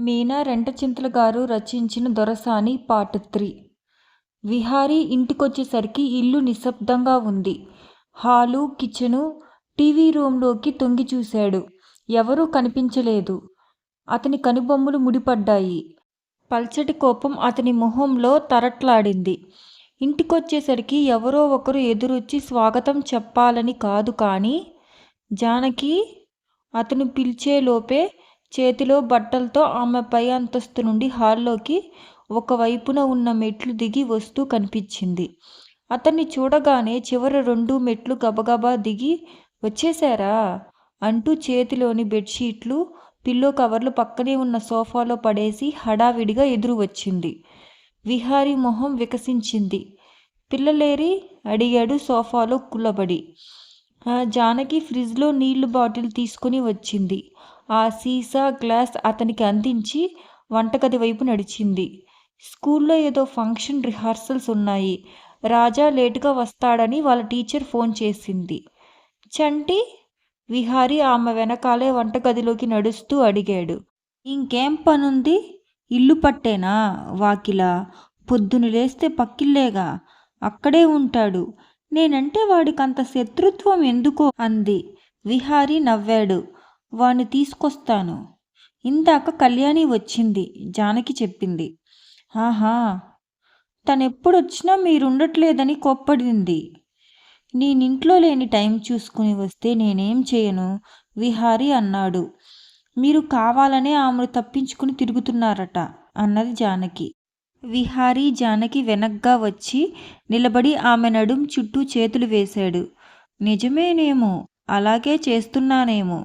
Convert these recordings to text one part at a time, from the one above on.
మీనా రెంటచింతల గారు రచించిన Dorasani part three Vihari ఇంటికొచ్చేసరికి ఇల్లు నిశ్శబ్దంగా ఉంది. హాలు, కిచెను, టీవీ రూంలోకి తొంగి చూశాడు. ఎవరూ కనిపించలేదు. అతని కనుబొమ్మలు ముడిపడ్డాయి. పల్చటి కోపం అతని మొహంలో తరట్లాడింది. ఇంటికొచ్చేసరికి ఎవరో ఒకరు ఎదురొచ్చి స్వాగతం చెప్పాలని కాదు కానీ జానకి అతను పిలిచేలోపే చేతిలో బట్టలతో ఆమె పై అంతస్తు నుండి హాల్లోకి ఒకవైపున ఉన్న మెట్లు దిగి వస్తూ కనిపించింది. అతన్ని చూడగానే చివరి రెండు మెట్లు గబగబా దిగి వచ్చేశారా? అంటూ చేతిలోని బెడ్షీట్లు పిల్లో కవర్లు పక్కనే ఉన్న సోఫాలో పడేసి హడావిడిగా ఎదురు వచ్చింది. విహారీ మొహం వికసించింది. పిల్లలేరి? అడిగాడు సోఫాలో కూలబడి. జానకి ఫ్రిడ్జ్లో నీళ్ళు బాటిల్ తీసుకుని వచ్చింది. ఆ సీసా, గ్లాస్ అతనికి అందించి వంటగది వైపు నడిచింది. స్కూల్లో ఏదో ఫంక్షన్ రిహార్సల్స్ ఉన్నాయి. రాజా లేటుగా వస్తాడని వాళ్ళ టీచర్ ఫోన్ చేసింది. చంటి? విహారీ ఆమె వెనకాలే వంటగదిలోకి నడుస్తూ అడిగాడు. ఇంకేం పనుంది? ఇల్లు పట్టేనా? వాకిలా? పొద్దున లేస్తే పక్కిల్లేగా. అక్కడే ఉంటాడు. నేనంటే వాడికంత శత్రుత్వం ఎందుకో అంది. విహారీ నవ్వాడు. వాణ్ణి తీసుకొస్తాను. ఇందాక కళ్యాణి వచ్చింది. జానకి చెప్పింది. ఆహా! తనెప్పుడొచ్చినా మీరుండట్లేదని కోప్పడింది. నేనింట్లో లేని టైం చూసుకుని వస్తే నేనేం చేయను? విహారి అన్నాడు. మీరు కావాలనే ఆమెను తప్పించుకుని తిరుగుతున్నారట అన్నది జానకి. విహారీ జానకి వెనగ్గా వచ్చి నిలబడి ఆమె నడుం చుట్టూ చేతులు వేశాడు. నిజమేనేమో! అలాగే చేస్తున్నానేమో!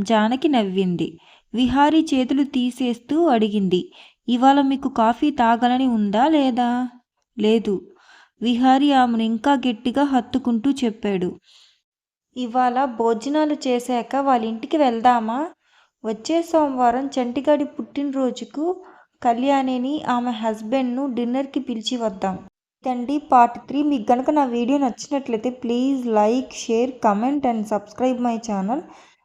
జానకి నవ్వింది. విహారీ చేతులు తీసేస్తూ అడిగింది. ఇవాళ మీకు కాఫీ తాగాలని ఉందా లేదా? లేదు. విహారీ ఆమెను ఇంకా గట్టిగా హత్తుకుంటూ చెప్పాడు. ఇవాళ భోజనాలు చేశాక వాళ్ళ ఇంటికి వెళ్దామా? వచ్చే సోమవారం చంటిగాడి పుట్టినరోజుకు కళ్యాణిని, ఆమె హస్బెండ్ను డిన్నర్కి పిలిచి వద్దాం. తండ్రి పార్ట్ త్రీ మీకు కనుక నా వీడియో నచ్చినట్లయితే please like, share, comment and subscribe my channel.